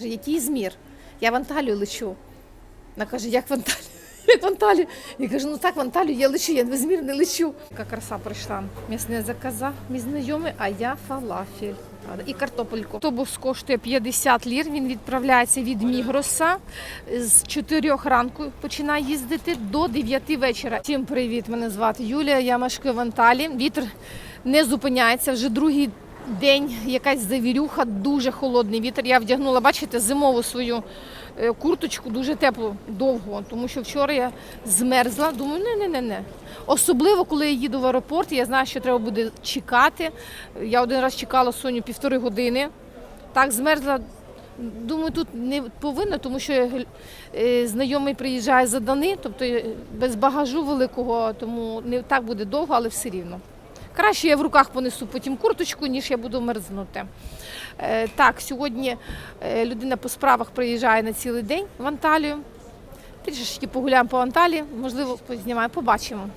Який змір? Я в Анталію лечу. Вона каже, як в Анталію? Як в Анталію? Я кажу, ну так в Анталію я лечу, я в змір не лечу. Яка краса прийшла. М'ясне заказав, мій знайомий, а я фалафель. І картопельку. Автобус коштує 50 лір. Він відправляється від Мігроса з 4 ранку починає їздити до 9 вечора. Всім привіт! Мене звати Юлія. Я мешкаю в Анталії. Вітер не зупиняється вже другий день. Якась завірюха, дуже холодний вітер. Я вдягнула, бачите, зимову свою е, курточку, дуже теплу, довго, тому що вчора я змерзла. Думаю, не, не, не, не. Особливо, коли я їду в аеропорт, я знаю, що треба буде чекати. Я один раз чекала Соню півтори години. Так змерзла. Думаю, тут не повинна, тому що е, знайомий приїжджає за Дани, тобто е, без багажу великого, тому не так буде довго, але все рівно. Краще я в руках понесу потім курточку, ніж я буду мерзнути. Е, так, сьогодні е, людина по справах приїжджає на цілий день в Анталію. Трішки погуляємо по Анталії, можливо, познімаю, побачимо.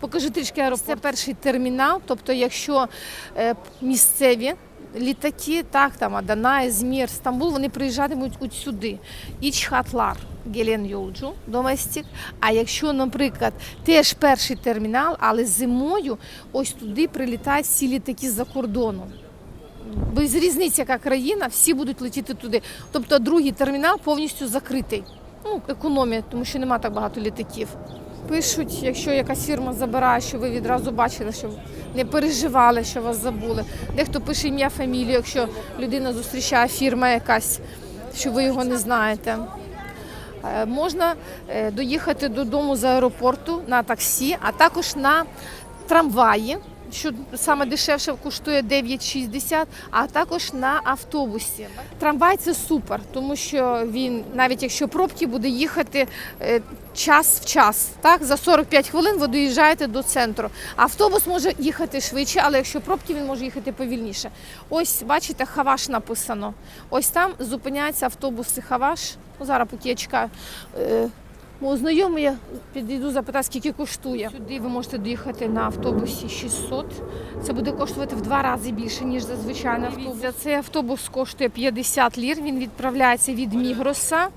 Покажу трішки аеропорт. Це перший термінал. Тобто, якщо е, місцеві літаки, так там Адана, Ізмір, Стамбул, вони приїжджатимуть от сюди. Ічхатлар, Гелен Йолджу, доместик. А якщо, наприклад, теж перший термінал, але зимою ось туди прилітають всі літаки з-за кордону. Без різниці, яка країна, всі будуть летіти туди. Тобто другий термінал повністю закритий. Ну, економія, тому що нема так багато літаків. Пишуть, якщо якась фірма забирає, що ви відразу бачили, що не переживали, що вас забули. Дехто пише ім'я, фамілію, якщо людина зустрічає фірма якась, що ви його не знаєте. Е, Можна е, доїхати додому з аеропорту на таксі, а також на трамваї, що саме дешевше коштує 9,60, а також на автобусі. Трамвай це супер, тому що він, навіть якщо пробки, буде їхати е, час в час. Так? За 45 хвилин ви доїжджаєте до центру. Автобус може їхати швидше, але якщо пробки, він може їхати повільніше. Ось, бачите, Хаваш написано. Ось там зупиняються автобуси Хаваш. Ну, зараз, поки я чекаю. Мого знайомий, я підійду запитати, скільки коштує. Сюди ви можете доїхати на автобусі 600. Це буде коштувати в два рази більше, ніж зазвичай на автобус. Цей автобус коштує 50 лір. Він відправляється від Мігроса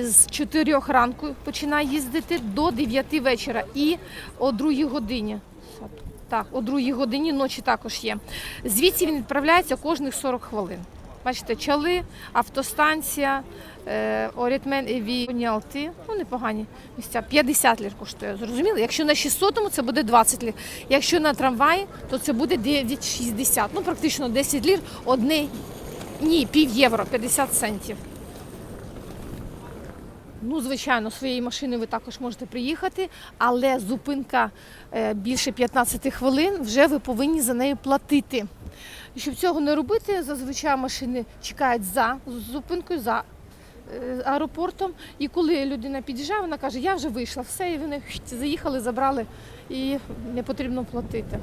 з 4 ранку починає їздити до 9 вечора і о 2 годині. Так, о 2 годині ночі також є. Звідси він відправляється кожних 40 хвилин. Бачите, чали, автостанція, е, Орітмен і Вінялти. Ну, непогані місця. 50 лір коштує. Зрозуміли? Якщо на 600 це буде 20 лір. Якщо на трамваї, то це буде 9,60. Ну, практично 10 лір, одне, ні, пів євро, 50 центів. Ну, звичайно, своєю машиною ви також можете приїхати, але зупинка е, більше 15 хвилин, вже ви повинні за нею платити. Щоб цього не робити, зазвичай машини чекають за зупинкою, за е, аеропортом. І коли людина під'їжджає, вона каже, я вже вийшла, все, і вони заїхали, забрали і не потрібно платити.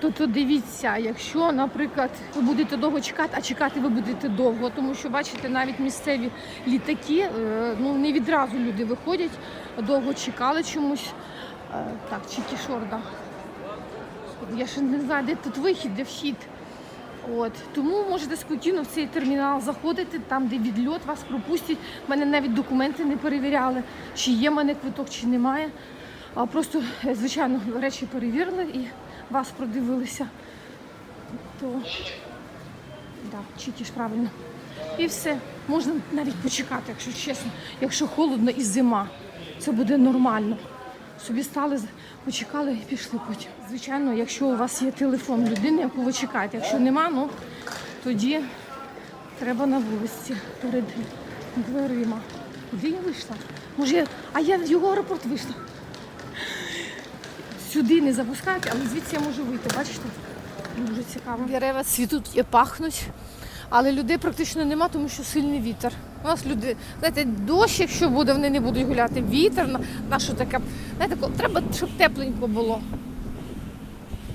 Тобто дивіться, якщо, наприклад, ви будете довго чекати, а чекати ви будете довго, тому що бачите, навіть місцеві літаки, е, ну не відразу люди виходять, довго чекали чомусь. Е, Так, Чікішорда. Господи, Я ще не знаю, де тут вихід, де вхід. От тому можете спокійно в цей термінал заходити, там, де відльот вас пропустять. У мене навіть документи не перевіряли, чи є в мене квиток, чи немає. А просто, е, звичайно, речі перевірили і вас продивилися. То да, чіті ж правильно. І все. Можна навіть почекати, якщо чесно. Якщо холодно і зима, це буде нормально. Собі стали, почекали і пішли потім. Звичайно, якщо у вас є телефон людини, яку ви чекаєте. Якщо нема, ну тоді треба на вулиці перед дверима. Куди я вийшла? Може, я... а я в його аеропорт вийшла. Сюди не запускають, але звідси я можу вийти. Бачите? Дуже цікаво. Дерева цвітуть і пахнуть, але людей практично нема, тому що сильний вітер. У нас люди, знаєте, дощ, якщо буде, вони не будуть гуляти. Вітер, на, на що таке? Знаєте, треба, щоб тепленько було.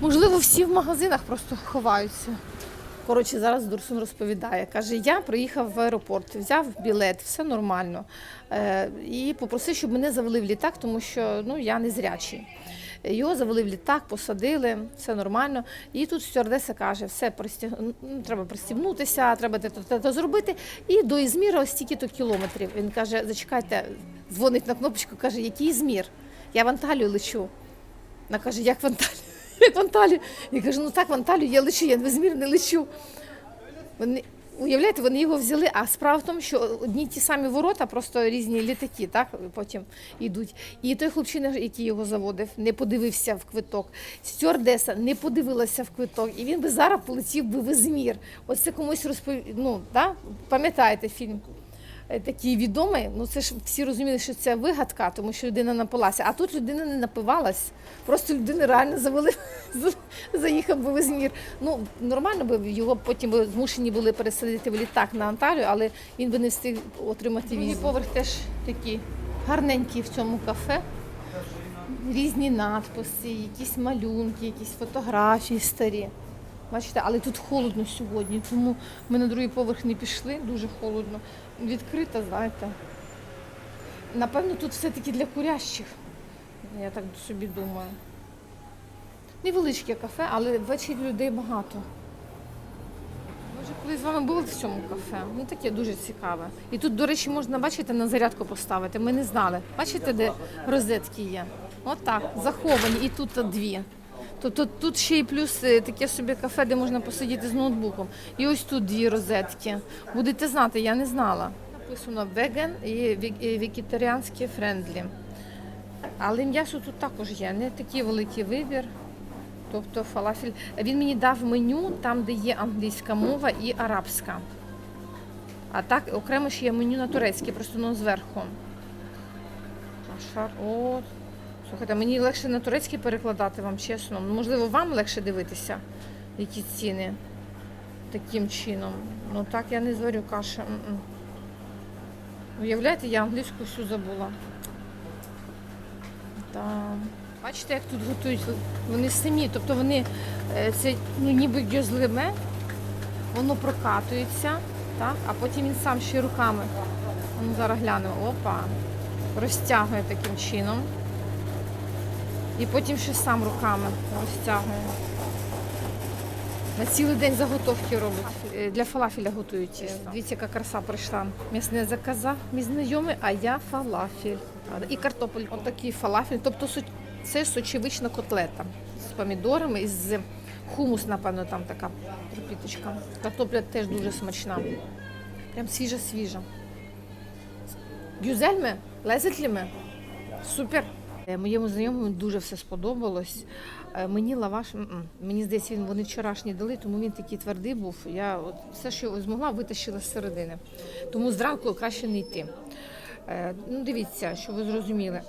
Можливо, всі в магазинах просто ховаються. Коротше, зараз Дурсун розповідає. Каже, я приїхав в аеропорт, взяв білет, все нормально. Е, і попросив, щоб мене завели в літак, тому що ну, я не зрячий. Його завели в літак, посадили, все нормально. І тут стюардеса каже, все пристіг... треба пристібнутися, треба те, те зробити. І до Ізміра ось стільки-то кілометрів. Він каже, зачекайте, дзвонить на кнопочку, каже, який Ізмір? Я в Анталію лечу. Вона каже, як в Анталію? Як в Анталію? Я кажу, ну так в Анталію я лечу, я в Ізмір не лечу. Вони, уявляєте, вони його взяли, а справа в тому, що одні ті самі ворота, просто різні літаки, так, потім йдуть. І той хлопчина, який його заводив, не подивився в квиток. Стюардеса не подивилася в квиток, і він би зараз полетів би в Ізмір. Ось це комусь розповів. Ну, да? пам'ятаєте фільм? Е, Такий відомий, ну це ж всі розуміли, що це вигадка, тому що людина напилася. А тут людина не напивалась, просто людину реально завели, заїхав би в Ізмір. Ну нормально би його потім би змушені були пересадити в літак на Анталію, але він би не встиг отримати візу. поверх теж такий гарненький в цьому кафе. Різні надписи, якісь малюнки, якісь фотографії старі. Бачите, але тут холодно сьогодні, тому ми на другий поверх не пішли, дуже холодно. Відкрита, знаєте. Напевно, тут все-таки для курящих. Я так собі думаю. Невеличке кафе, але ввечері людей багато. Ми вже колись з вами були в цьому кафе. Ну таке дуже цікаве. І тут, до речі, можна, бачите, на зарядку поставити. Ми не знали. Бачите, де розетки є? Отак, заховані, і тут дві. Тобто тут ще й плюс е, таке собі кафе, де можна посидіти з ноутбуком. І ось тут дві розетки. Будете знати, я не знала. Написано веган і ве- і вегетаріанське френдлі. Але м'ясо тут також є, не такий великий вибір. Тобто фалафель. Він мені дав меню там, де є англійська мова і арабська. А так окремо ще є меню на турецькій, просто воно зверху. О, слухайте, мені легше на турецький перекладати вам, чесно. Ну, Можливо, вам легше дивитися, які ціни таким чином. Ну так я не зварю каші. Уявляєте, я англійську всю забула. Так. Бачите, як тут готують? Вони самі, тобто вони е, це ну, ніби гьозлиме, воно прокатується, так? а потім він сам ще руками. Ну, зараз глянемо. Опа. Розтягує таким чином. І потім ще сам руками розтягує. На цілий день заготовки робить. Е, Для фалафеля готують. Дивіться, яка краса прийшла. М'ясне заказав мій знайомий, а я фалафель. І картопель. Отакий фалафель. Тобто це сочевична котлета з помідорами і з хумус, напевно, там така пропіточка. Картопля теж дуже смачна. Прям свіжа-свіжа. Гюзельме? Лезетліме? Супер. Е, Моєму знайомому дуже все сподобалось. Е, Мені лаваш, мені здається, він вони вчорашні дали, тому він такий твердий був. Я от все, що змогла, витащила з середини. Тому зранку краще не йти. Е, Ну, дивіться, що ви зрозуміли.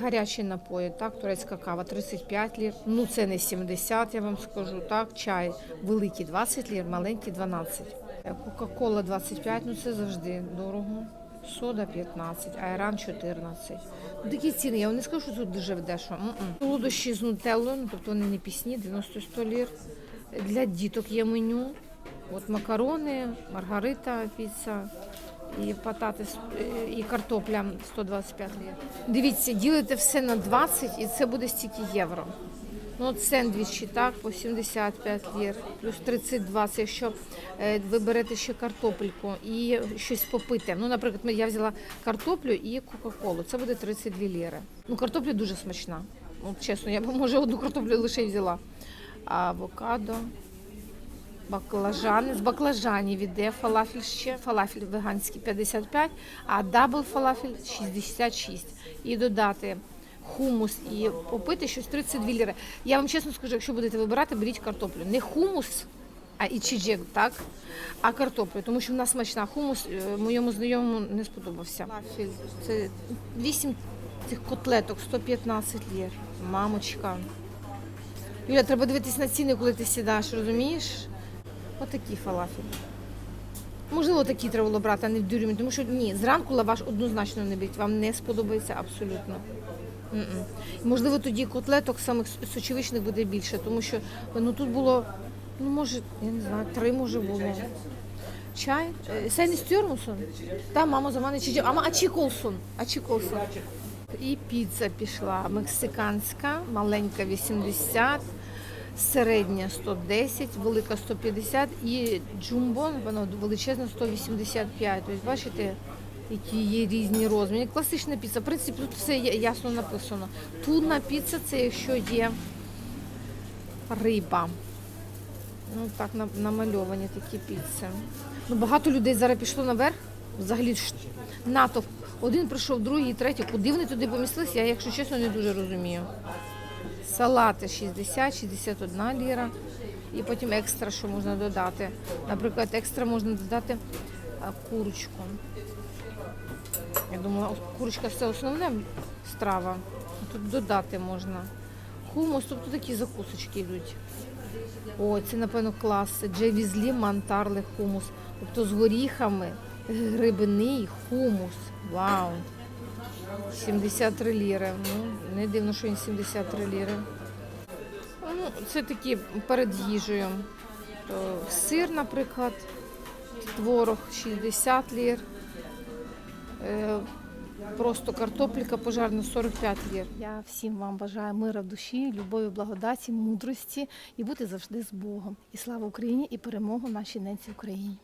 Гарячі напої, так, турецька кава 35 лір. Ну це не 70, я вам скажу. Так, чай великий 20 лір, маленький 12. Е, Кока-кола 25, ну це завжди дорого. Сода 15, айран 14. Ну, такі ціни, я не скажу, що тут дуже дешево. Солодощі з нутеллою, ну, тобто вони не пісні, 90-100 лір. Для діток є меню. От макарони, маргарита, піца, і пататис, е, і картопля 125 лір. Дивіться, ділите все на 20 і це буде стільки євро. Ну, сендвічі, так, по 75 лір, плюс 32, це якщо е, ви берете ще картопельку і щось попити. Ну, наприклад, я взяла картоплю і Кока-Колу, це буде 32 ліри. Ну, картопля дуже смачна. От чесно, я б може одну картоплю лише взяла. Авокадо, баклажани. З баклажанів іде фалафель ще, фалафель веганський 55, а дабл фалафель 66. І додати хумус і попити щось 32 ліри. Я вам чесно скажу, якщо будете вибирати, беріть картоплю. Не хумус, а і ічіджек, так? А картоплю, тому що в нас смачна хумус е, моєму знайомому не сподобався. Це 8 цих котлеток, 115 лір. Мамочка. Юля, треба дивитись на ціни, коли ти сідаєш, розумієш? Отакі фалафель. Можливо, такі треба було брати, а не в дюрмі, тому що ні, зранку лаваш однозначно не беріть, вам не сподобається абсолютно. М-м. Можливо, тоді котлеток самих сочевичних буде більше, тому що ну, тут було, ну може, я не знаю, три може було. Çay. Ee, sen istiyor musun? Tamam o zaman içeceğim ama açık olsun. Açık olsun. І піца пішла мексиканська, маленька 80, середня 110, велика 150 і джумбо, воно величезна 185. Тобто, бачите, які є різні розміри. Класична піца. В принципі, тут все ясно написано. Тунна піца це якщо є риба. Ну так намальовані такі піци. Ну, багато людей зараз пішло наверх. Взагалі натовп. Один прийшов, другий, третій. Куди вони туди помістились, я, якщо чесно, не дуже розумію. Салати 60, 61 ліра. І потім екстра, що можна додати. Наприклад, екстра можна додати курочку. Я думала, курочка це основна страва. Тут додати можна. Хумус, тобто такі закусочки йдуть. О, це, напевно, клас. Джевізлі мантарле хумус. Тобто з горіхами, грибний хумус. Вау. 73 ліри. Ну, не дивно, що він 73 ліри. Ну, це такі перед їжею. Сир, наприклад, творог 60 лір. Е, Просто картопліка пожарна 45 є. Я всім вам бажаю мира в душі, любові, благодаті, мудрості і бути завжди з Богом. І слава Україні, і перемогу нашій ненці Україні.